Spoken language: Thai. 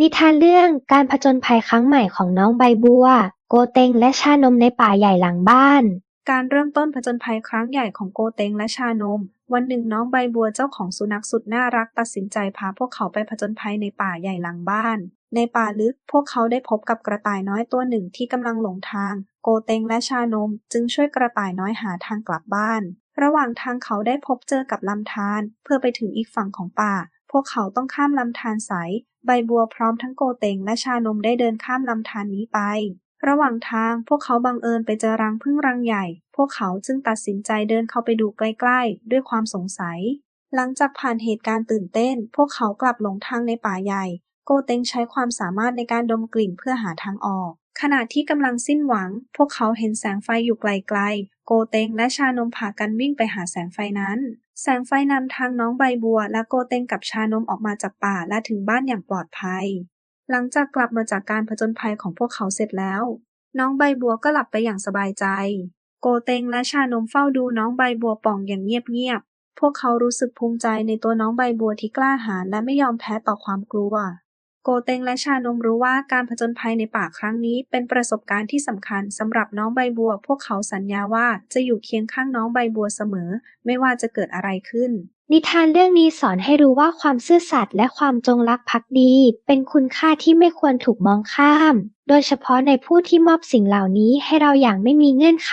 นิทานเรื่องการผจญภัยครั้งใหม่ของน้องใบบัว โกเต็งและชานมในป่าใหญ่หลังบ้าน การเริ่มต้นผจญภัยครั้งใหญ่ของโกเต็งและชานม วันหนึ่งน้องใบบัวเจ้าของสุนัขสุดน่ารักตัดสินใจพาพวกเขาไปผจญภัยในป่าใหญ่หลังบ้าน ในป่าลึกพวกเขาได้พบกับกระต่ายน้อยตัวหนึ่งที่กำลังหลงทาง โกเต็งและชานมจึงช่วยกระต่ายน้อยหาทางกลับบ้าน ระหว่างทางเขาได้พบเจอกับลำธารเพื่อไปถึงอีกฝั่งของป่า วกเขาต้องข้ามลำธารใส ใบบัวพร้อมทั้งโกเต็งและชานมได้เดินข้ามลำธารนี้ไป ระหว่างทางพวกเขาบังเอิญไปเจอรังผึ้งรังใหญ่ พวกเขาจึงตัดสินใจเดินเข้าไปดูใกล้ๆ ด้วยความสงสัย หลังจากผ่านเหตุการณ์ตื่นเต้น พวกเขากลับหลงทางในป่าใหญ่ โกเต็งใช้ความสามารถในการดมกลิ่นเพื่อหาทางออก ขณะที่กำลังสิ้นหวัง พวกเขาเห็นแสงไฟอยู่ไกลๆ โกเต็งและชานมพากันวิ่งไปหาแสงไฟนั้น แสงไฟนำทางน้องใบบัว และโกเต็งกับชานมออกมาจากป่าและถึงบ้านอย่างปลอดภัย หลังจากกลับมาจากการผจญภัยของพวกเขาเสร็จแล้ว น้องใบบัวก็หลับไปอย่างสบายใจ โกเต็งและชานมเฝ้าดูน้องใบบัวป่องอย่างเงียบๆ พวกเขารู้สึกภูมิใจในตัวน้องใบบัวที่กล้าหาญและไม่ยอมแพ้ต่อความกลัว โกเต็งและชานมรู้ว่าการผจญภัยในป่าครั้งนี้เป็นประสบการณ์ที่สำคัญสำหรับน้องใบบัว พวกเขาสัญญาว่าจะอยู่เคียงข้างน้องใบบัวเสมอ ไม่ว่าจะเกิดอะไรขึ้น นิทานเรื่องนี้สอนให้รู้ว่าความซื่อสัตย์และความจงรักภักดี เป็นคุณค่าที่ไม่ควรถูกมองข้าม โดยเฉพาะในผู้ที่มอบสิ่งเหล่านี้ให้เราอย่างไม่มีเงื่อนไข